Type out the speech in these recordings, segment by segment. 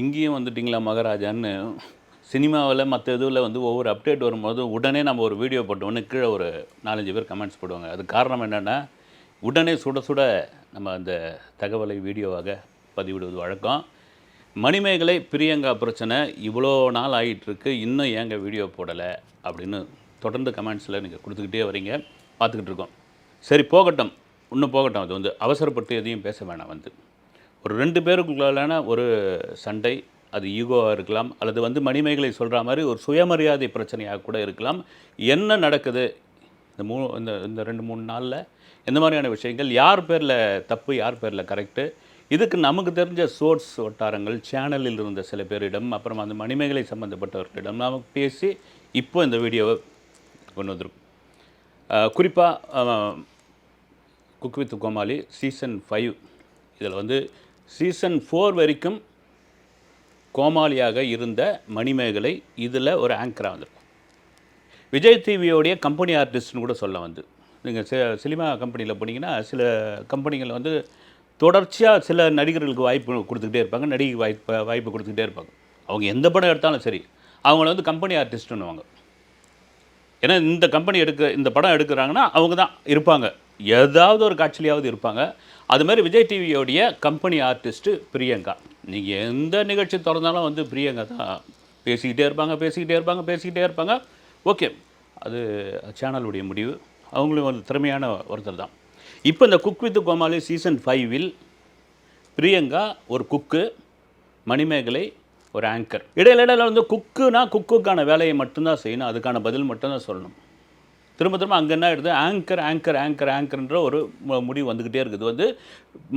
இங்கேயும் வந்துட்டிங்களா மகாராஜான்னு? சினிமாவில் மற்ற இதுவில் வந்து ஒவ்வொரு அப்டேட் வரும்போது உடனே நம்ம ஒரு வீடியோ போட்டோன்னே கீழே ஒரு நாலஞ்சு பேர் கமெண்ட்ஸ் போடுவாங்க. அது காரணம் என்னென்னா உடனே சுட சுட நம்ம அந்த தகவலை வீடியோவாக பதிவிடுவது வழக்கம். மணிமேகலை பிரியங்கா பிரச்சனை இவ்வளோ நாள் ஆகிட்டுருக்கு இன்னும் ஏங்க வீடியோ போடலை அப்படின்னு தொடர்ந்து கமெண்ட்ஸில் நீங்கள் கொடுத்துக்கிட்டே வரீங்க பார்த்துக்கிட்டு இருக்கோம். சரி போகட்டும். இன்னும் போகட்டும். அது வந்து அவசரப்பட்டு எதையும் பேச வேணாம் வந்து. ஒரு ரெண்டு பேருக்குள்ளான ஒரு சண்டை அது ஈகோவாக இருக்கலாம் அல்லது வந்து மணிமேகலை சொல்கிற மாதிரி ஒரு சுயமரியாதை பிரச்சனையாக கூட இருக்கலாம். என்ன நடக்குது? இந்த மூ இந்த இந்த ரெண்டு மூணு நாளில் எந்த மாதிரியான விஷயங்கள்? யார் பேரில் தப்பு யார் பேரில் கரெக்டு இதுக்கு நமக்கு தெரிஞ்ச சோர்ஸ் வட்டாரங்கள் சேனலில் இருந்த சில பேரிடம் அப்புறம் அந்த மணிமேகலை சம்மந்தப்பட்டவர்களிடம் நமக்கு பேசி இப்போ இந்த வீடியோவை கொண்டு வந்திருக்கோம். குறிப்பாக cook with Comali season five இதில் வந்து சீசன் ஃபோர் வரைக்கும் கோமாளியாக இருந்த மணிமேகலை இதில் ஒரு ஆங்கராக வந்திருக்கும். விஜய் டிவியோடைய கம்பெனி ஆர்டிஸ்ட்னு கூட சொல்ல வந்து. நீங்கள் சி சினிமா கம்பெனியில் போனீங்கன்னா சில கம்பெனிகள் வந்து தொடர்ச்சியாக சில நடிகர்களுக்கு வாய்ப்பு கொடுத்துக்கிட்டே இருப்பாங்க நடிகை வாய்ப்பு வாய்ப்பு கொடுத்துக்கிட்டே இருப்பாங்க. அவங்க எந்த படம் எடுத்தாலும் சரி அவங்கள வந்து கம்பெனி ஆர்டிஸ்ட்டுன்னுவாங்க ஏன்னா இந்த கம்பெனி எடுக்க இந்த படம் எடுக்கிறாங்கன்னா அவங்க தான் இருப்பாங்க. ஏதாவது ஒரு காட்சியிலையாவது இருப்பாங்க. அது மாதிரி விஜய் டிவியோடைய கம்பெனி ஆர்டிஸ்ட்டு பிரியங்கா. நீங்கள் எந்த நிகழ்ச்சி திறந்தாலும் வந்து பிரியங்கா தான் பேசிக்கிட்டே இருப்பாங்க பேசிக்கிட்டே இருப்பாங்க பேசிக்கிட்டே இருப்பாங்க. ஓகே அது சேனலுடைய முடிவு. அவங்களும் ஒரு திறமையான ஒருத்தர் தான். இப்போ இந்த குக் வித் கோமாளி சீசன் ஃபைவில் பிரியங்கா ஒரு குக்கு மணிமேகலை ஒரு ஆங்கர். இடையில இடையில வந்து குக்குனா குக்குக்கான வேலையை மட்டும்தான் செய்யணும் அதுக்கான பதில் மட்டும்தான் சொல்லணும். திரும்ப திரும்ப அங்கே என்ன ஆயிடுது? ஆங்கர் ஆங்கர் ஆங்கர் ஆங்கர்ன்ற ஒரு முடிவு வந்துக்கிட்டே இருக்குது. வந்து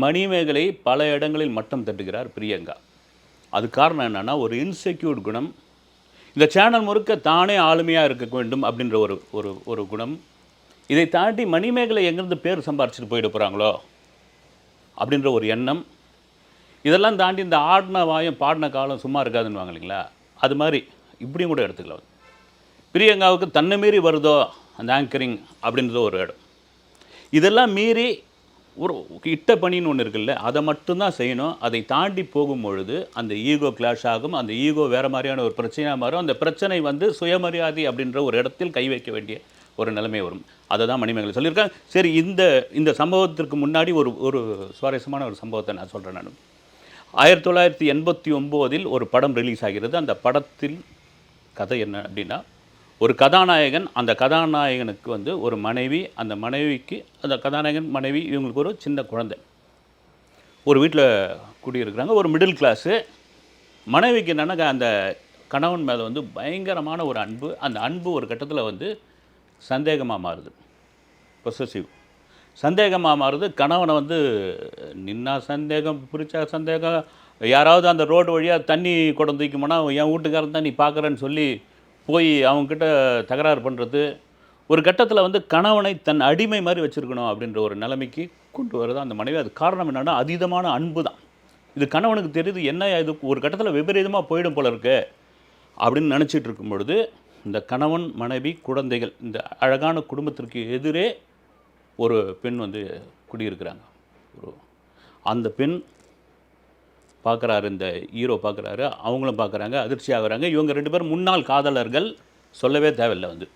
மணிமேகலை பல இடங்களில் மட்டம் தட்டுகிறார் பிரியங்கா. அது காரணம் என்னென்னா ஒரு இன்செக்யூர்ட் குணம். இந்த சேனல் முழுக்க தானே ஆளுமையாக இருக்க வேண்டும் அப்படின்ற ஒரு ஒரு ஒரு குணம். இதை தாண்டி மணிமேகலை எங்கேருந்து பேர் சம்பாரிச்சிட்டு போயிட போகிறாங்களோ அப்படின்ற ஒரு எண்ணம். இதெல்லாம் தாண்டி இந்த ஆடின வாயம் பாடின காலம் சும்மா இருக்காதுன்னு இல்லைங்களா? அது மாதிரி இப்படியும் கூட எடுத்துக்கலாம். பிரியங்காவுக்கு தன்னை மீறி வருதோ? அந்த ஆங்கரிங் அப்படின்றது ஒரு இடம். இதெல்லாம் மீறி ஒரு இட்ட பணின்னு ஒன்று இருக்குல்ல அதை மட்டும்தான் செய்யணும். அதை தாண்டி போகும் பொழுது அந்த ஈகோ கிளாஷ் ஆகும் அந்த ஈகோ வேறு மாதிரியான ஒரு பிரச்சனையாக மாறும். அந்த பிரச்சனை வந்து சுயமரியாதை அப்படின்ற ஒரு இடத்தில் கை வைக்க வேண்டிய ஒரு நிலைமை வரும். அதை தான் மணிமேகலை சொல்லியிருக்காங்க. சரி இந்த இந்த சம்பவத்திற்கு முன்னாடி ஒரு ஒரு சுவாரஸ்யமான ஒரு சம்பவத்தை நான் சொல்கிறேன் நான். ஆயிரத்தி தொள்ளாயிரத்தி எண்பத்தி ஒம்போதில் ஒரு படம் ரிலீஸ் ஆகிறது. அந்த படத்தில் கதை என்ன அப்படின்னா ஒரு கதாநாயகன் அந்த கதாநாயகனுக்கு வந்து ஒரு மனைவி அந்த மனைவிக்கு அந்த கதாநாயகன் மனைவி இவங்களுக்கு ஒரு சின்ன குழந்தை. ஒரு வீட்டில் குடியிருக்கிறாங்க ஒரு மிடில் கிளாஸு மனைவிக்கு என்னென்னா அந்த கணவன் மேலே வந்து பயங்கரமான ஒரு அன்பு. அந்த அன்பு ஒரு கட்டத்தில் வந்து சந்தேகமாக மாறுது. பொசசிவ் சந்தேகமாக மாறுது. கணவனை வந்து நின்னா சந்தேகம் பிடிச்சா சந்தேகம். யாராவது அந்த ரோடு வழியாக தண்ணி குடம் போனால் என் வீட்டுக்காரன் தான் நீ பார்க்குறேன்னு சொல்லி போய் அவங்கக்கிட்ட தகராறு பண்ணுறது ஒரு கட்டத்தில் வந்து கணவனை தன் அடிமை மாதிரி வச்சுருக்கணும் அப்படின்ற ஒரு நிலைமைக்கு கொண்டு வருது அந்த மனைவி. அது காரணம் என்னென்னா அதீதமான அன்பு தான் இது கணவனுக்கு தெரியுது என்ன இது? ஒரு கட்டத்தில் விபரீதமாக போயிடும் போல இருக்கு. அப்படின்னு நினச்சிட்டு இருக்கும் பொழுது இந்த கணவன் மனைவி குழந்தைகள் இந்த அழகான குடும்பத்திற்கு எதிரே ஒரு பெண் வந்து குடியிருக்கிறாங்க. ஒரு அந்த பெண் பார்க்குறாரு இந்த ஹீரோ பார்க்குறாரு அவங்களும் பார்க்குறாங்க அதிர்ச்சி ஆகுறாங்க. இவங்க ரெண்டு பேரும் முன்னாள் காதலர்கள் சொல்லவே தேவையில்லை வந்து.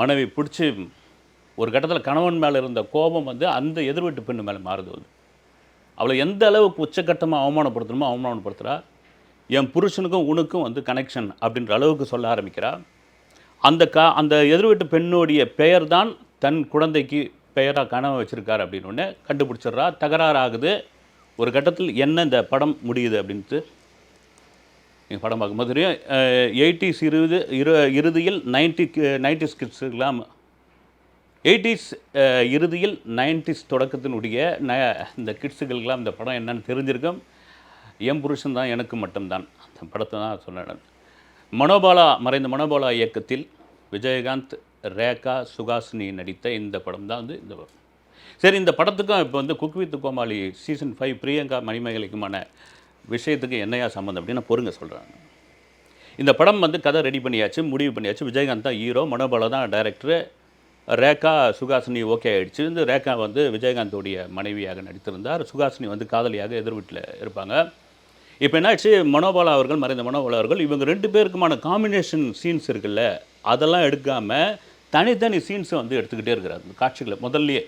மனைவி பிடிச்சி ஒரு கட்டத்தில் கணவன் மேலே இருந்த கோபம் வந்து அந்த எதிர்வீட்டு பெண்ணு மேலே மாறுது வந்து. அவளை எந்த அளவுக்கு உச்சக்கட்டமாக அவமானப்படுத்தணுமோ அவமானப்படுத்துகிறா என் புருஷனுக்கும் உனக்கும் வந்து கனெக்ஷன் அப்படின்ற அளவுக்கு சொல்ல ஆரம்பிக்கிறா. அந்த கா அந்த எதிர்வீட்டு பெண்ணுடைய பெயர் தான் தன் குழந்தைக்கு பெயராக கனவு வச்சுருக்கார் அப்படின்னு உடனே கண்டுபிடிச்சிடுறா. தகராறு ஆகுது. ஒரு கட்டத்தில் என்ன இந்த படம் முடியுது அப்படின்ட்டு நீங்கள் படம் பார்க்கும்போது தெரியும். எயிட்டிஸ் இருபது இரு இறுதியில் நைன்டி நைன்டிஸ் கிட்ஸுக்கெல்லாம் எயிட்டிஸ் இறுதியில் நைன்டிஸ் தொடக்கத்தினுடைய ந இந்த கிட்ஸுகளுக்கெல்லாம் இந்த படம் என்னன்னு தெரிஞ்சிருக்கும். என் புருஷன் தான் எனக்கு மட்டும்தான். அந்த படத்தை தான் சொன்னேன் மனோபாலா மறைந்த மனோபாலா இயக்கத்தில் விஜயகாந்த் ரேகா சுகாசினி நடித்த இந்த படம் தான் வந்து இந்த படம். சரி இந்த படத்துக்கும் இப்போ வந்து cook with Comali season five Priyanka மணிமேகலைக்குமான விஷயத்துக்கு என்னையா சம்மந்தம் அப்படின்னு நான் பொறுங்க சொல்கிறேன் இந்த படம் வந்து கதை ரெடி பண்ணியாச்சு முடிவு பண்ணியாச்சு. விஜயகாந்த் தான் ஹீரோ மனோபால தான் டைரக்டரு ரேகா சுகாசினி ஓகே ஆகிடுச்சு இந்த ரேகா வந்து விஜயகாந்தோடைய மனைவியாக நடித்திருந்தார். சுகாசினி வந்து காதலியாக எதிர் வீட்டில் இருப்பாங்க. இப்போ என்னாச்சு மனோபாலா அவர்கள் மறைந்த மனோபாலா அவர்கள் இவங்க ரெண்டு பேருக்குமான காம்பினேஷன் சீன்ஸ் இருக்குல்ல அதெல்லாம் எடுக்காமல் தனித்தனி சீன்ஸை வந்து எடுத்துக்கிட்டே இருக்கிறார். இந்த காட்சிகளை முதல்லையே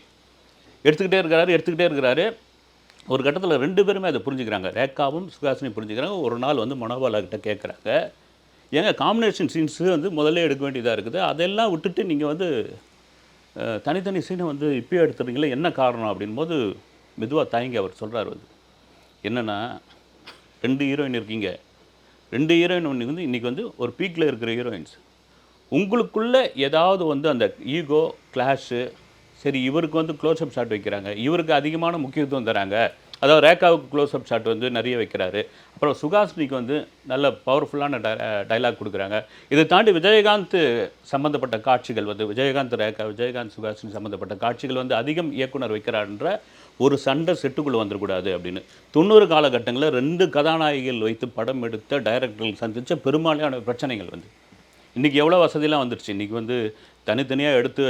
எடுத்துக்கிட்டே இருக்கிறாரு எடுத்துக்கிட்டே இருக்கிறாரு. ஒரு கட்டத்தில் ரெண்டு பேருமே அதை புரிஞ்சுக்கிறாங்க. ரேக்காவும் சுகாசனையும் புரிஞ்சுக்கிறாங்க. ஒரு நாள் வந்து மனோவாலாகிட்ட கேட்குறாங்க ஏங்க காம்பினேஷன் சீன்ஸு வந்து முதல்ல எடுக்க வேண்டியதாக இருக்குது. அதெல்லாம் விட்டுட்டு நீங்கள் வந்து தனித்தனி சீனை வந்து இப்போயே எடுத்துறீங்களே என்ன காரணம் அப்படின்போது மெதுவாக தயங்கி அவர் சொல்கிறார் வந்து என்னென்னா ரெண்டு ஹீரோயின் இருக்கீங்க. ரெண்டு ஹீரோயின் வந்து இன்றைக்கி வந்து ஒரு பீக்கில் இருக்கிற ஹீரோயின்ஸ் உங்களுக்குள்ளே ஏதாவது வந்து அந்த ஈகோ கிளாஷு சரி இவருக்கு வந்து க்ளோஸ்அப் ஷாட் வைக்கிறாங்க. இவருக்கு அதிகமான முக்கியத்துவம் தராங்க. அதாவது ரேகாவுக்கு க்ளோஸ்அப் ஷாட் வந்து நிறைய வைக்கிறாரு. அப்புறம் சுகாசினிக்கு வந்து நல்ல பவர்ஃபுல்லான டைலாக் கொடுக்குறாங்க. இதை தாண்டி விஜயகாந்த் சம்மந்தப்பட்ட காட்சிகள் வந்து விஜயகாந்த் ரேகா விஜயகாந்த் சுகாசினி சம்மந்தப்பட்ட காட்சிகள் வந்து அதிகம் இயக்குனர் வைக்கிறார்ன்ற ஒரு சண்டை செட்டுக்குள்ளே வந்துடக்கூடாது அப்படின்னு. தொண்ணூறு காலகட்டங்களில் ரெண்டு கதாநாயகிகள் வைத்து படம் எடுத்த டைரக்டர்கள் சந்தித்த பெரும்பாலான பிரச்சனைகள் வந்து. இன்றைக்கி எவ்வளோ வசதியெலாம் வந்துடுச்சு இன்றைக்கி வந்து தனித்தனியாக எடுத்து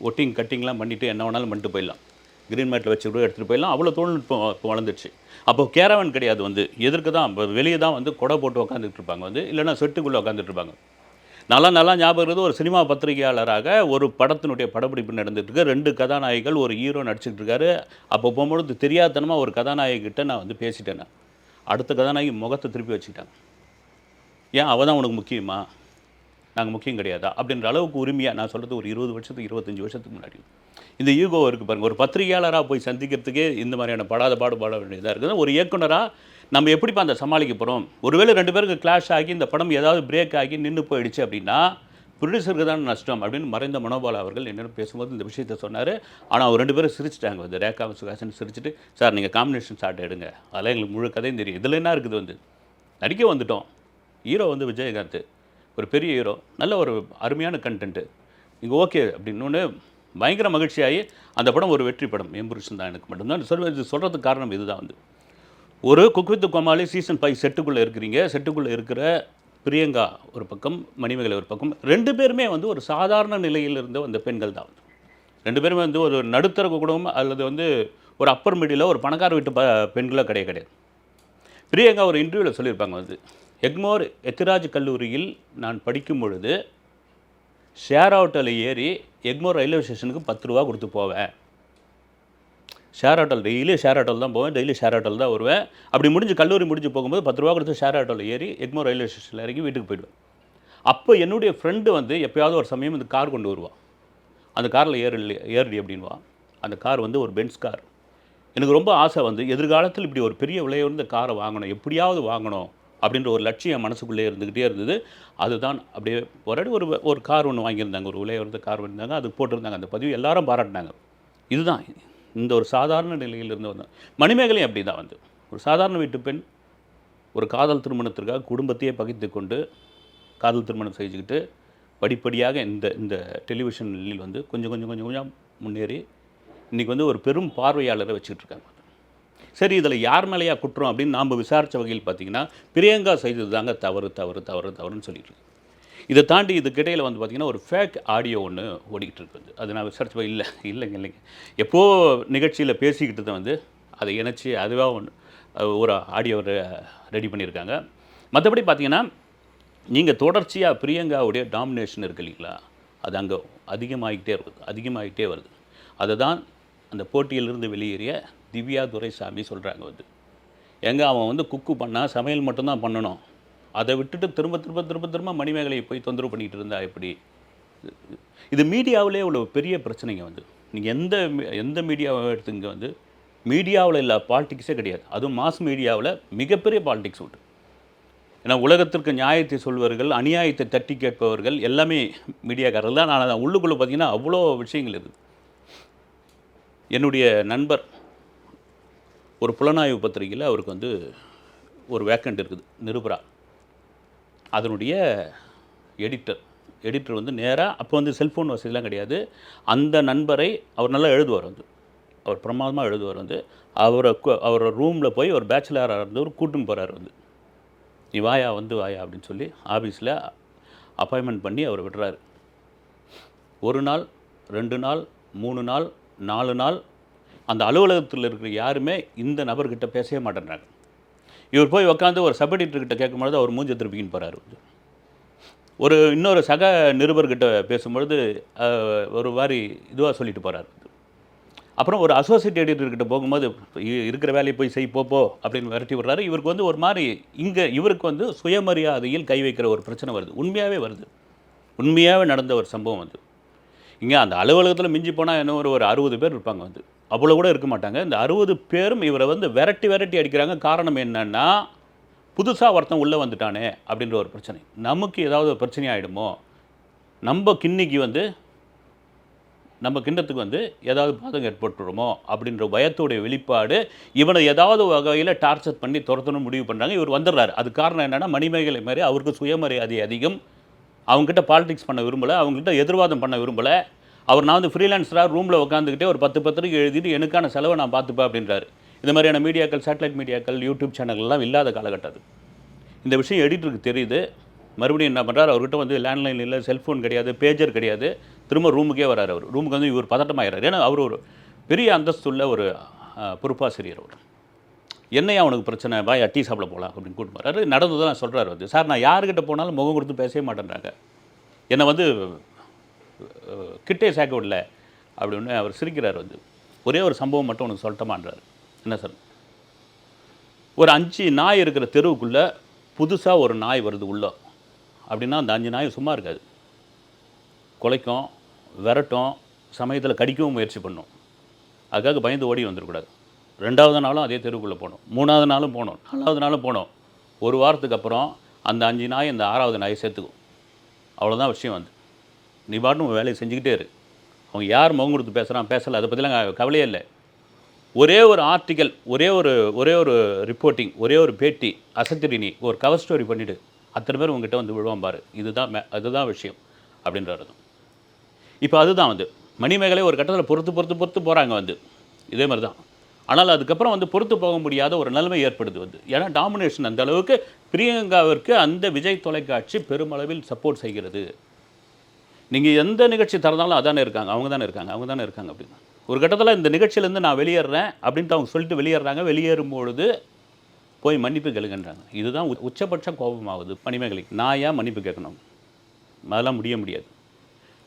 ஒட்டிங் கட்டிங்லாம் பண்ணிவிட்டு என்ன வேணாலும் பண்ணிட்டு போயிடலாம். கிரீன் மேட்டில் வச்சு கூட எடுத்துகிட்டு போயிடலாம். அவ்வளோ தொழில்நுட்பம் இப்போ வளர்ந்துருச்சு. அப்போ கேரவன் கிடையாது வந்து. எதற்கு தான் வெளியே தான் வந்து கொடை போட்டு உட்காந்துட்டு இருப்பாங்க வந்து. இல்லைன்னா செட்டுக்குள்ளே உட்காந்துட்டு இருப்பாங்க. நல்லா நல்லா ஞாபகம் இருக்குது. ஒரு சினிமா பத்திரிகையாளராக ஒரு படத்தினுடைய படப்பிடிப்பு நடந்துட்டு ரெண்டு கதாநாயகிகள் ஒரு ஹீரோ நடிச்சிட்டு இருக்காரு. அப்போ போகும்பொழுது தெரியாதனமாக ஒரு கதாநாயகிட்ட நான் வந்து பேசிட்டேன் அடுத்த கதாநாயகி முகத்தை திருப்பி வச்சுக்கிட்டாங்க. ஏன்? அவள் தான் உனக்கு முக்கியமாக நாங்கள் முக்கியம் கிடையாதா? அப்படின்ற அளவுக்கு உரிமையாக நான் சொல்கிறது ஒரு இருபது வருஷத்துக்கு இருபத்தஞ்சி வருஷத்துக்கு முன்னாடி. இந்த ஈகோ இருக்குது பாருங்கள் ஒரு பத்திரிகையாளராக போய் சந்திக்கிறதுக்கே இந்த மாதிரியான படாத பாடு பாட வேண்டியதாக இருக்குது ஒரு இயக்குனராக நம்ம எப்படிப்பா அந்த சமாளிக்க போகிறோம் ஒருவேளை ரெண்டு பேருக்கு கிளாஷ் ஆகி இந்த படம் ஏதாவது பிரேக் ஆகி நின்று போயிடுச்சு அப்படின்னா ப்ரொடியூசருக்கு தான் நஷ்டம் அப்படின்னு மறைந்த மனோபாலா அவர்கள் என்னென்னு பேசும்போது இந்த விஷயத்த சொன்னார். ஆனால் அவர் ரெண்டு பேரும் சிரிச்சிட்டாங்க. வந்து ரேகா சுகாசன் சிரிச்சிட்டு சார் நீங்கள் காம்பினேஷன் ஷாட் எடுங்க. அதெல்லாம் எங்களுக்கு முழு கதையும் தெரியும். இதில் என்ன இருக்குது வந்து? நடிக்க வந்துட்டோம். ஹீரோ வந்து விஜயகாந்த். ஒரு பெரிய ஹீரோ நல்ல ஒரு அருமையான கண்டென்ட்டு நீங்கள் ஓகே அப்படின்னு பயங்கர மகிழ்ச்சியாகி அந்த படம் ஒரு வெற்றி படம். எம்புருஷன் தான் எனக்கு மட்டும்தான். சொல்ல இது சொல்கிறதுக்கு காரணம் இதுதான் வந்து. ஒரு cook with Comali season five செட்டுக்குள்ளே இருக்கிறீங்க. செட்டுக்குள்ளே இருக்கிற பிரியங்கா ஒரு பக்கம் மணிமேகலை ஒரு பக்கம். ரெண்டு பேருமே வந்து ஒரு சாதாரண நிலையில் இருந்த அந்த பெண்கள் தான் வந்து. ரெண்டு பேருமே வந்து ஒரு நடுத்தர குடும்பம் அல்லது வந்து ஒரு அப்பர் மிடியில் ஒரு பணக்கார வீட்டு ப பெண்களோ கிடையாது கிடையாது. பிரியங்கா ஒரு இன்டர்வியூவில் சொல்லியிருப்பாங்க வந்து. எக்மோர் எத்திராஜ் கல்லூரியில் நான் படிக்கும் பொழுது ஷேர் ஆட்டோவில் ஏறி எக்மோர் ரயில்வே ஸ்டேஷனுக்கு பத்து ரூபா கொடுத்து போவேன். ஷேர் ஆட்டோவில் டெய்லி ஷேர் ஆட்டோவில் தான் போவேன் டெய்லி ஷேர் ஆட்டோவில் தான் வருவேன். அப்படி முடிஞ்சு கல்லூரி முடிஞ்சு போகும்போது பத்து ரூபா கொடுத்து ஷேர் ஆட்டோவில் ஏறி எக்மோர் ரயில்வே ஸ்டேஷனில் இறங்கி வீட்டுக்கு போயிடுவேன். அப்போ என்னுடைய ஃப்ரெண்டு வந்து எப்போயாவது ஒரு சமயம் இந்த கார் கொண்டு வருவான் அந்த காரில் ஏறு ஏறி அப்படின்வான் அந்த கார் வந்து ஒரு பென்ஸ் கார். எனக்கு ரொம்ப ஆசை வந்து எதிர்காலத்தில் இப்படி ஒரு பெரிய விலையுறந்த காரை வாங்கணும் எப்படியாவது வாங்கணும். அப்படின்ற ஒரு லட்சியம் மனசுக்குள்ளே இருந்துக்கிட்டே இருந்தது. அதுதான் அப்படியே ஒரு ஒரு ஒரு கார் ஒன்று வாங்கியிருந்தாங்க. ஒரு விலையுறந்த கார் வாங்கியிருந்தாங்க. அது போட்டிருந்தாங்க. அந்த பதிவு எல்லாரும் பாராட்டினாங்க. இதுதான் இந்த ஒரு சாதாரண நிலையில் இருந்து வந்த மணிமேகலையும் அப்படி தான் வந்து. ஒரு சாதாரண வீட்டு பெண் ஒரு காதல் திருமணத்திற்காக குடும்பத்தையே பகிர்ந்து கொண்டு காதல் திருமணம் செஞ்சுக்கிட்டு படிப்படியாக இந்த இந்த டெலிவிஷனில் வந்து கொஞ்சம் கொஞ்சம் கொஞ்சம் கொஞ்சம் முன்னேறி இன்றைக்கி வந்து ஒரு பெரும் பார்வையாளரை வச்சுக்கிட்டு இருக்காங்க. சரி இதில் யார் மேலேயா குற்றம் அப்படின்னு நாம் விசாரித்த வகையில் பார்த்தீங்கன்னா பிரியங்கா செய்தது தாங்க தவறு தவறு தவறு தவறுன்னு சொல்லிட்டு இதை தாண்டி இதுக்கிடையில் வந்து பார்த்திங்கன்னா ஒரு ஃபேக் ஆடியோ ஒன்று ஓடிக்கிட்டு இருக்குது அது நான் விசாரிச்சு இல்லை இல்லைங்க இல்லைங்க. எப்போது நிகழ்ச்சியில் பேசிக்கிட்டு வந்து அதை இணைச்சி அதுவாக ஒன்று ஒரு ஆடியோ ரெடி பண்ணியிருக்காங்க. மற்றபடி பார்த்தீங்கன்னா நீங்கள் தொடர்ச்சியாக பிரியங்காவுடைய டாமினேஷன் இருக்கு இல்லைங்களா? அது அங்கே அதிகமாகிட்டே இருக்குது அதிகமாகிட்டே வருது. அதை தான் அந்த போட்டியிலிருந்து வெளியேறிய திவ்யா துரைசாமி சொல்கிறாங்க வந்து. எங்க அவன் வந்து குக்கு பண்ணால் சமையல் மட்டும்தான் பண்ணணும். அதை விட்டுட்டு திரும்ப திரும்ப திரும்ப திரும்ப மணிமேகலையை போய் தொந்தரவு பண்ணிகிட்டு இருந்தா எப்படி? இது மீடியாவிலே உள்ள பெரிய பிரச்சனைங்க வந்து. நீங்கள் எந்த எந்த மீடியாவை எடுத்துங்க வந்து மீடியாவில் இல்லை பாலிடிக்ஸே கிடையாது. அதுவும் மாஸ் மீடியாவில் மிகப்பெரிய பாலிடிக்ஸ் உண்டு. ஏன்னா உலகத்திற்கு நியாயத்தை சொல்வர்கள் அநியாயத்தை தட்டி கேட்பவர்கள் எல்லாமே மீடியாக்காரர்கள் தான். நான் உள்ளுக்குள்ளே பார்த்தீங்கன்னா அவ்வளோ விஷயங்கள் இருக்குது. என்னுடைய நண்பர் ஒரு புலனாய்வு பத்திரிகையில் அவருக்கு வந்து ஒரு வேக்கண்ட் இருக்குது நிருபரா. அதனுடைய எடிட்டர் எடிட்டர் வந்து நேராக அப்போ வந்து செல்ஃபோன் வசதிலாம் கிடையாது. அந்த நண்பரை அவர் நல்லா எழுதுவார் வந்து. அவர் பிரமாதமாக எழுதுவார் வந்து. அவரை கு- அவரோட ரூமில் போய் ஒரு பேச்சுலராக இருந்தவர் கூட்டின்னு போகிறார் வந்து. நீ வாயா வந்து வாயா அப்படின்னு சொல்லி ஆஃபீஸில் அப்பாயின்மெண்ட் பண்ணி அவர் விடுறாரு. ஒரு நாள் ரெண்டு நாள் மூணு நாள் நாலு நாள் அந்த அலுவலகத்தில் இருக்கிற யாருமே இந்த நபர்கிட்ட பேசவே மாட்டேன்றாங்க. இவர் போய் உட்காந்து ஒரு சப் எடிட்டர்கிட்ட கேட்கும்பொழுது அவர் மூஞ்ச திருப்பிக்கின்னு போகிறார் ஒரு இன்னொரு சக நிருபர்கிட்ட பேசும்பொழுது ஒரு மாதிரி இதுவாக சொல்லிட்டு போகிறார் அப்புறம் ஒரு அசோசியேட் எடிட்டர்கிட்ட போகும்போது இருக்கிற வேலையை போய் செய் போப்போ அப்படின்னு விரட்டி விடுறாரு. இவருக்கு வந்து ஒரு மாதிரி இங்கே இவருக்கு வந்து சுயமரியாதையில் கை வைக்கிற ஒரு பிரச்சனை வருது. உண்மையாகவே வருது. உண்மையாகவே நடந்த ஒரு சம்பவம் வந்து இங்கே அந்த அலுவலகத்தில் மிஞ்சி போனால் இன்னும் ஒரு ஒரு அறுபது பேர் இருப்பாங்க வந்து. அவ்வளோ கூட இருக்க மாட்டாங்க. இந்த அறுபது பேரும் இவரை வந்து விரட்டி விரட்டி அடிக்கிறாங்க. காரணம் என்னென்னா புதுசாக ஒருத்தன் உள்ளே வந்துட்டானே அப்படின்ற ஒரு பிரச்சனை. நமக்கு ஏதாவது ஒரு பிரச்சனை ஆகிடுமோ நம்ம கிண்ணிக்கு வந்து நம்ம கிண்ணத்துக்கு வந்து ஏதாவது பாதகம் ஏற்பட்டுருமோ? அப்படின்ற பயத்தோடைய வெளிப்பாடு இவனை ஏதாவது வகையில் டார்ச்சர் பண்ணி துரத்தணும் முடிவு பண்ணுறாங்க இவர் வந்துடுறாரு. அது காரணம் என்னென்னா மணிமேகலை மாதிரி அவருக்கு சுயமரியாதை அதிகம். அவங்ககிட்ட பாலிடிக்ஸ் பண்ண விரும்பலை. அவங்ககிட்ட எதிர்வாதம் பண்ண விரும்பலை. அவர் நான் வந்து ஃப்ரீலான்ஸராக ரூமில் உட்காந்துக்கிட்டே ஒரு பத்து பத்திரிக்கை எழுதிட்டு எனக்கான செலவை நான் பார்த்துப்பேன் அப்படின்றாரு. இந்த மாதிரியான மீடியாக்கள் சேட்டலைட் மீடியாக்கள் யூடியூப் சேனல்கள்லாம் இல்லாத காலகட்டம் இந்த விஷயம் எடிட்டருக்கு தெரியுது. மறுபடியும் என்ன பண்ணுறாரு அவர்கிட்ட வந்து லேண்ட்லைன் இல்லை செல்ஃபோன் கிடையாது பேஜர் கிடையாது. திரும்ப ரூமுக்கே வராரு அவர். ரூமுக்கு வந்து இவர் பதட்டமாகிறார் ஏன்னா அவர் ஒரு பெரிய அந்தஸ்துள்ள ஒரு பொறுப்பாசிரியர் அவர். என்னையா அவனுக்கு பிரச்சனை? பாய் டீ சாப்பிட போகலாம் அப்படின்னு கூட்டு போகிறாரு நடந்ததெல்லாம் சொல்கிறாரு வந்து சார் நான் யார்கிட்ட போனாலும் முகம் கொடுத்து பேசவே மாட்டேன்றாங்க. என்னை வந்து கிட்டே சேர்க்க விடல அப்படின்னு அவர் சிரிக்கிறார் வந்து. ஒரே ஒரு சம்பவம் மட்டும் உனக்கு சொல்லட்டமான்றார். என்ன சார்? ஒரு அஞ்சு நாய் இருக்கிற தெருவுக்குள்ளே புதுசாக ஒரு நாய் வருது உள்ளே. அப்படின்னா அந்த அஞ்சு நாய் சும்மா இருக்காது. குலைக்கும் விரட்டும் சமயத்தில் கடிக்கவும் முயற்சி பண்ணும். அதுக்காக பயந்து ஓடி வந்துடக்கூடாது. ரெண்டாவது நாளும் அதே தெருவுக்குள்ளே போகணும். மூணாவது நாளும் போகணும். நாலாவது நாளும் போகணும். ஒரு வாரத்துக்கு அப்புறம் அந்த அஞ்சு நாய் அந்த ஆறாவது நாயை சேர்த்துக்கும். அவ்வளோதான் விஷயம் வந்து. நீ பாட்டும் வேலையை செஞ்சுக்கிட்டே இரு. அவன் யார் முகம் கொடுத்து பேசுகிறான் பேசலை. அதை பற்றிலாம் கவலையே இல்லை. ஒரே ஒரு ஆர்டிக்கல் ஒரே ஒரு ஒரே ஒரு ரிப்போர்ட்டிங் ஒரே ஒரு பேட்டி அசத்திரி நீ ஒரு கவர் ஸ்டோரி பண்ணிவிடு அத்தனை பேர் உங்ககிட்ட வந்து விழுவான் பாரு. இதுதான் மே- அதுதான் விஷயம் அப்படின்றது இப்போ அதுதான் வந்து. மணிமேகலை ஒரு கட்டத்தில் பொறுத்து பொறுத்து பொறுத்து போகிறாங்க வந்து. இதே மாதிரி தான் ஆனால் அதுக்கப்புறம் வந்து பொறுத்து போக முடியாத ஒரு நிலைமை ஏற்படுது வந்து. ஏன்னா டாமினேஷன் அந்த அளவுக்கு பிரியங்காவிற்கு அந்த விஜய் தொலைக்காட்சி பெருமளவில் சப்போர்ட் செய்கிறது. நீங்கள் எந்த நிகழ்ச்சி திறந்தாலும் அதானே இருக்காங்க அவங்க தானே இருக்காங்க அவங்க தானே இருக்காங்க அப்படின்னு. ஒரு கட்டத்தில் இந்த நிகழ்ச்சியிலேருந்து நான் வெளியேறேன் அப்படின்ட்டு அவங்க சொல்லிட்டு வெளியேறாங்க வெளியேறும் பொழுது போய் மன்னிப்பு கேளுங்கன்றாங்க. இதுதான் உச்சபட்ச கோபமாகுது மணிமேகலை. நான் ஏன் மன்னிப்பு கேட்கணும்? அதெல்லாம் முடிய முடியாது.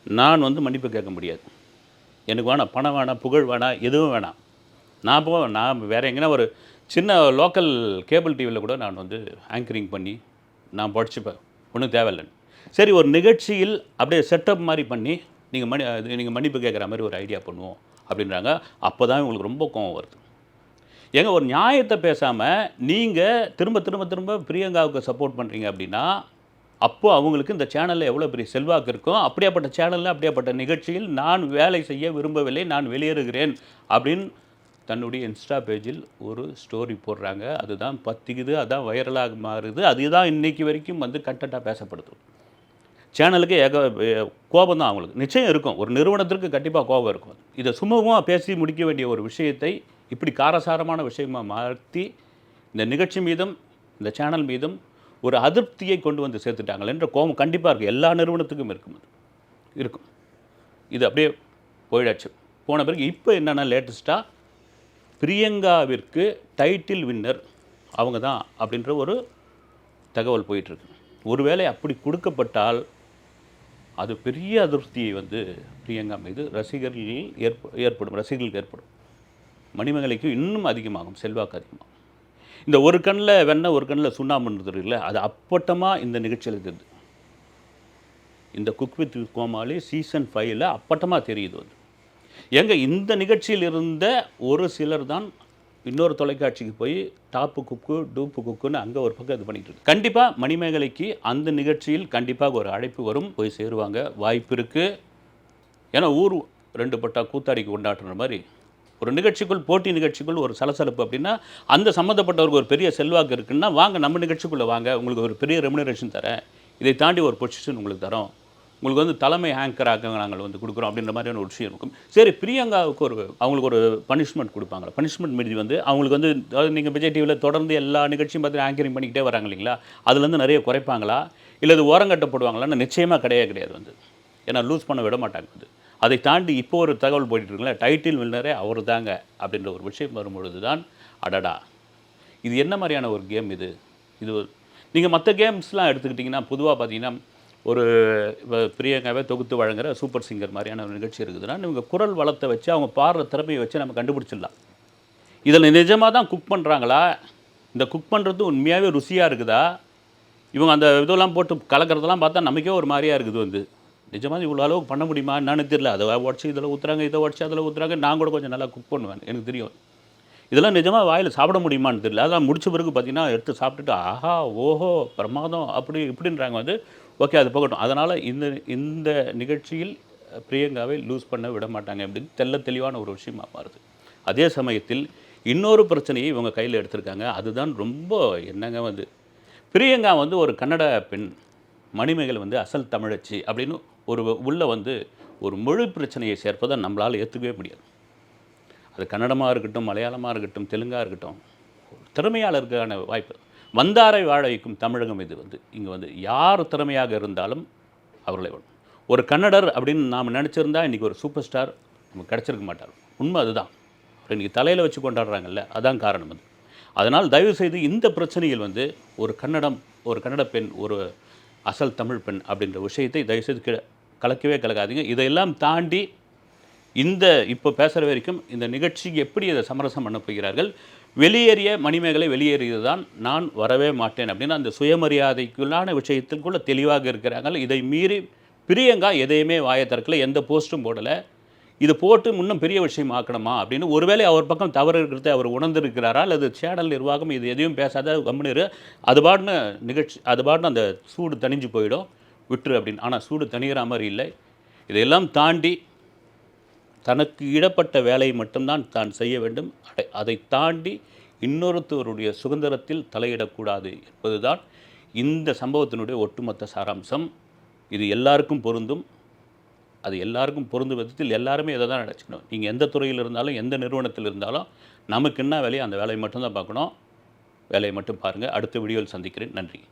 நான் வந்து மன்னிப்பு கேட்க முடியாது. எனக்கு வேணாம் பணம் வேணாம் புகழ் வேணாம் எதுவும் வேணாம். நான் போ நான் வேறு எங்கன்னா ஒரு சின்ன லோக்கல் கேபிள் டிவியில் கூட நான் வந்து ஆங்கரிங் பண்ணி நான் படிச்சுப்பேன். ஒன்றும் தேவையில்லைன்னு. சரி ஒரு நிகழ்ச்சியில் அப்படியே செட்டப் மாதிரி பண்ணி நீங்கள் மணி நீங்கள் மன்னிப்பு கேட்குற மாதிரி ஒரு ஐடியா பண்ணுவோம் அப்படின்றாங்க. அப்போ தான் உங்களுக்கு ரொம்ப கோவம் வருது. ஏங்க ஒரு நியாயத்தை பேசாமல் நீங்கள் திரும்ப திரும்ப திரும்ப பிரியங்காவுக்கு சப்போர்ட் பண்ணுறீங்க அப்படின்னா அப்போது அவங்களுக்கு இந்த சேனலில் எவ்வளோ பெரிய செல்வாக்கு இருக்கும் அப்படியாப்பட்ட சேனலில் அப்படியாப்பட்ட நிகழ்ச்சியில் நான் வேலை செய்ய விரும்பவில்லை நான் வெளியேறுகிறேன் அப்படின்னு தன்னுடைய இன்ஸ்டா பேஜில் ஒரு ஸ்டோரி போடுறாங்க. அதுதான் பத்திக்குது அதான் வைரலாக மாறுது. அதுதான் இன்றைக்கி வரைக்கும் வந்து கண்டென்ட்டாக பேசப்படுது. சேனலுக்கு ஏக கோபம் தான் அவங்களுக்கு. நிச்சயம் இருக்கும். ஒரு நிறுவனத்திற்கு கண்டிப்பாக கோபம் இருக்கும். இதை சுமூகமாக பேசி முடிக்க வேண்டிய ஒரு விஷயத்தை இப்படி காரசாரமான விஷயமாக மாற்றி இந்த நிகழ்ச்சி மீதும் இந்த சேனல் மீதும் ஒரு அதிருப்தியை கொண்டு வந்து சேர்த்துட்டாங்களேன்ற கோபம் கண்டிப்பாக இருக்குது எல்லா நிறுவனத்துக்கும் இருக்கும் அது. இருக்கும். இது அப்படியே போயிடாச்சு. போன பிறகு இப்போ என்னென்னா லேட்டஸ்ட்டாக பிரியங்காவிற்கு டைட்டில் வின்னர் அவங்க தான் அப்படின்ற ஒரு தகவல் போயிட்டுருக்கு. ஒருவேளை அப்படி கொடுக்கப்பட்டால் அது பெரிய அதிருப்தியை வந்து பிரியங்கா மீது ரசிகர்களில் ஏற்ப ஏற்படும் ரசிகர்களுக்கு ஏற்படும். மணிமேகலைக்கு இன்னும் அதிகமாகும் செல்வாக்கு அதிகமாகும். இந்த ஒரு கண்ணில் வெண்ணெய் ஒரு கண்ணில் சுண்ணாம்புன்றது இருக்குல்ல அது அப்பட்டமாக இந்த நிகழ்ச்சியில் இருக்குது இந்த குக் வித் கோமாளி சீசன் ஃபைவ்ல அப்பட்டமாக தெரியுது அது. எங்கே இந்த நிகழ்ச்சியில் இருந்த ஒரு சிலர் தான் இன்னொரு தொலைக்காட்சிக்கு போய் டாப்பு குக்கு டூப்பு குக்குன்னு அங்கே ஒரு பக்கம் இது பண்ணிட்டு இருக்கு. கண்டிப்பாக மணிமேகலைக்கு அந்த நிகழ்ச்சியில் கண்டிப்பாக ஒரு அழைப்பு வரும். போய் சேருவாங்க. வாய்ப்பு இருக்குது ஏன்னா ஊர் ரெண்டு பட்டா கூத்தாடிக்கு கொண்டாடுற மாதிரி. ஒரு நிகழ்ச்சிக்குள் போட்டி நிகழ்ச்சிக்குள் ஒரு சலசலப்பு அப்படின்னா அந்த சம்மந்தப்பட்டவருக்கு ஒரு பெரிய செல்வாக்கு இருக்குன்னா வாங்க நம்ம நிகழ்ச்சிக்குள்ளே வாங்க. உங்களுக்கு ஒரு பெரிய ரெமுனரேஷன் தரேன். இதை தாண்டி ஒரு பொசிஷன் உங்களுக்கு தரோம். உங்களுக்கு வந்து தலைமை ஆங்கராக நாங்கள் வந்து கொடுக்குறோம் அப்படின்ற மாதிரியான ஒரு விஷயம் இருக்கும். சரி பிரியங்காவுக்கு ஒரு அவங்களுக்கு ஒரு பனிஷ்மெண்ட் கொடுப்பாங்க பனிஷ்மெண்ட் மீதி வந்து அவங்களுக்கு வந்து அதாவது நீங்கள் விஜய் டிவியில் தொடர்ந்து எல்லா நிகழ்ச்சியும் பார்த்து ஆங்கரிங் பண்ணிக்கிட்டே வராங்க இல்லைங்களா? அதுலேருந்து நிறைய குறைப்பாங்களா? இல்லை இது ஓரங்கட்டப்படுவாங்களான்னு நிச்சயமாக கிடையாது கிடையாது வந்து. ஏன்னா லூஸ் பண்ண விட மாட்டாங்க வந்து. அதை தாண்டி இப்போ ஒரு தகவல் போயிட்டு இருக்குங்களா டைட்டில் வின்னரே அவர் தாங்க அப்படின்ற ஒரு விஷயம் வரும்பொழுது தான் அடடா. இது என்ன மாதிரியான ஒரு கேம் இது? இது நீங்கள் மற்ற கேம்ஸ்லாம் எடுத்துக்கிட்டிங்கன்னா பொதுவாக பார்த்தீங்கன்னா ஒரு இப்போ பிரியங்காவே தொகுத்து வழங்குற சூப்பர் சிங்கர் மாதிரியான ஒரு நிகழ்ச்சி இருக்குதுன்னா இவங்க குரல் வளத்தை வச்சு அவங்க பாடுற திறமையை வச்சு நம்ம கண்டுபிடிச்சிடலாம். இதில் நிஜமாக தான் குக் பண்ணுறாங்களா இந்த குக் பண்ணுறது உண்மையாகவே ருசியாக இருக்குதா? இவங்க அந்த இதெல்லாம் போட்டு கலக்கிறதெல்லாம் பார்த்தா நமக்கே ஒரு மாதிரியாக இருக்குது வந்து. நிஜமாக இவ்வளோ அளவுக்கு பண்ண முடியுமா? என்னன்னு தெரியல. அதை உடச்சி இதில் ஊற்றுறாங்க இதை உடச்சி அதில் ஊற்றுறாங்க நான் கூட கொஞ்சம் நல்லா குக் பண்ணுவேன் எனக்கு தெரியும். இதெல்லாம் நிஜமாக வாயில் சாப்பிட முடியுமான்னு தெரியல. அதான் முடிச்ச பிறகு பார்த்தீங்கன்னா எடுத்து சாப்பிட்டுட்டு ஆஹா ஓஹோ பிரமாதம். அப்படி இப்படின்றாங்க வந்து ஓகே அது போகட்டும். அதனால் இந்த இந்த நிகழ்ச்சியில் பிரியங்காவை லூஸ் பண்ண விட மாட்டாங்க அப்படின்னு தெள்ள தெளிவான ஒரு விஷயமா மாறுது. அதே சமயத்தில் இன்னொரு பிரச்சனையை இவங்க கையில் எடுத்திருக்காங்க. அதுதான் ரொம்ப என்னங்க வந்து பிரியங்கா வந்து ஒரு கன்னட பெண் மணிமேகல் வந்து அசல் தமிழச்சி அப்படின்னு ஒரு உள்ள வந்து ஒரு மொழி பிரச்சனையை சேர்ப்பதை நம்மளால் ஏற்றுக்கவே முடியாது. அது கன்னடமாக இருக்கட்டும் மலையாளமாக இருக்கட்டும் தெலுங்காக இருக்கட்டும் திறமையாளருக்கான வாய்ப்பு. வந்தாரை வாழ வைக்கும் தமிழகம் இது வந்து. இங்கே வந்து யார் திறமையாக இருந்தாலும் அவர்களை வேணும் ஒரு கன்னடர் அப்படின்னு நாம் நினச்சிருந்தா இன்றைக்கி ஒரு சூப்பர் ஸ்டார் நமக்கு கிடச்சிருக்க மாட்டார். உண்மை அதுதான். அவர் இன்றைக்கி தலையில் வச்சு கொண்டாடுறாங்கல்ல அதான் காரணம் அது. அதனால் தயவு செய்து இந்த பிரச்சனையில் வந்து ஒரு கன்னடம் ஒரு கன்னட பெண் ஒரு அசல் தமிழ் பெண் அப்படின்ற விஷயத்தை தயவுசெய்து கீழே கலக்கவே கலக்காதீங்க. இதையெல்லாம் தாண்டி இந்த இப்போ பேசுகிற வரைக்கும் இந்த நிகழ்ச்சிக்கு எப்படி இதை சமரசம் பண்ண போகிறார்கள்? வெளியேறிய மணிமேகலை வெளியேறியது தான் நான் வரவே மாட்டேன் அப்படின்னு அந்த சுயமரியாதைக்குள்ளான விஷயத்திற்குள்ள தெளிவாக இருக்கிறாங்க இதை மீறி பிரியங்கா எதையுமே வாயை திறக்கல எந்த போஸ்ட்டும் போடலை. இது போட்டு இன்னும் பெரிய விஷயம் ஆக்கணுமா அப்படின்னு ஒருவேளை அவர் பக்கம் தவறு இருக்கிறத அவர் உணர்ந்திருக்கிறாரா அல்லது சேனல் நிர்வாகம் இது எதையும் பேசாத கம்பெனி அது பாட்டுன்னு நிகழ்ச்சி அது அந்த சூடு தணிஞ்சு போயிடும் விட்டுரு அப்படின்னு. ஆனால் சூடு தணிகிற மாதிரி இல்லை. இதையெல்லாம் தாண்டி தனக்கு இடப்பட்ட வேலையை மட்டும்தான் தான் செய்ய வேண்டும். அதை- அதை தாண்டி இன்னொருத்தருடைய சுதந்திரத்தில் தலையிடக்கூடாது என்பதுதான் இந்த சம்பவத்தினுடைய ஒட்டுமொத்த சாராம்சம். இது எல்லாருக்கும் பொருந்தும். அது எல்லாருக்கும் பொருந்தும் விதத்தில் எல்லாருமே இதை தான் நினச்சிக்கணும். நீங்கள் எந்த துறையில் இருந்தாலும் எந்த நிறுவனத்தில் இருந்தாலும் நமக்கு என்ன வேலையோ அந்த வேலையை மட்டும்தான் பார்க்கணும். வேலையை மட்டும் பாருங்கள் அடுத்த வீடியோவில் சந்திக்கிறேன். நன்றி.